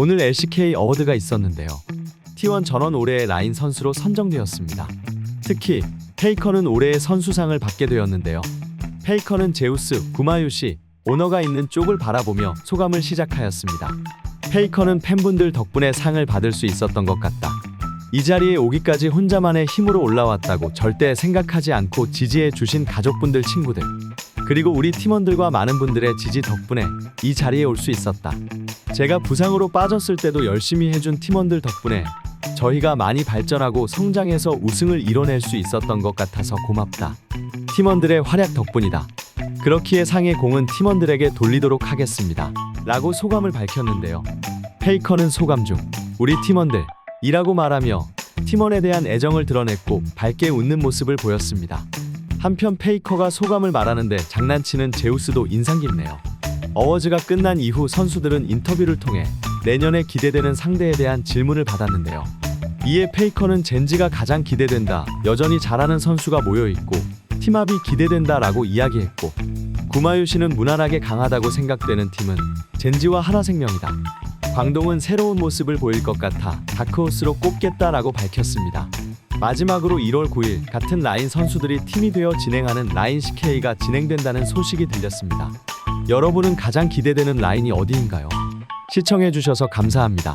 오늘 LCK 어워드가 있었는데요. T1 전원 올해의 라인 선수로 선정되었습니다. 특히 페이커는 올해의 선수상을 받게 되었는데요. 페이커는 제우스, 구마유시, 오너가 있는 쪽을 바라보며 소감을 시작하였습니다. 페이커는 팬분들 덕분에 상을 받을 수 있었던 것 같다. 이 자리에 오기까지 혼자만의 힘으로 올라왔다고 절대 생각하지 않고 지지해 주신 가족분들, 친구들, 그리고 우리 팀원들과 많은 분들의 지지 덕분에 이 자리에 올 수 있었다. 제가 부상으로 빠졌을 때도 열심히 해준 팀원들 덕분에 저희가 많이 발전하고 성장해서 우승을 이뤄낼 수 있었던 것 같아서 고맙다. 팀원들의 활약 덕분이다. 그렇기에 상의 공은 팀원들에게 돌리도록 하겠습니다. 라고 소감을 밝혔는데요. 페이커는 소감 중 우리 팀원들 이라고 말하며 팀원에 대한 애정을 드러냈고 밝게 웃는 모습을 보였습니다. 한편 페이커가 소감을 말하는데 장난치는 제우스도 인상 깊네요. 어워즈가 끝난 이후 선수들은 인터뷰를 통해 내년에 기대되는 상대에 대한 질문을 받았는데요. 이에 페이커는 젠지가 가장 기대된다. 여전히 잘하는 선수가 모여 있고 팀합이 기대된다라고 이야기했고 구마유시는 무난하게 강하다고 생각되는 팀은 젠지와 하나생명이다. 광동은 새로운 모습을 보일 것 같아 다크호스로 꼽겠다라고 밝혔습니다. 마지막으로 1월 9일 같은 라인 선수들이 팀이 되어 진행하는 라인 CK가 진행된다는 소식이 들렸습니다. 여러분은 가장 기대되는 라인이 어디인가요? 시청해주셔서 감사합니다.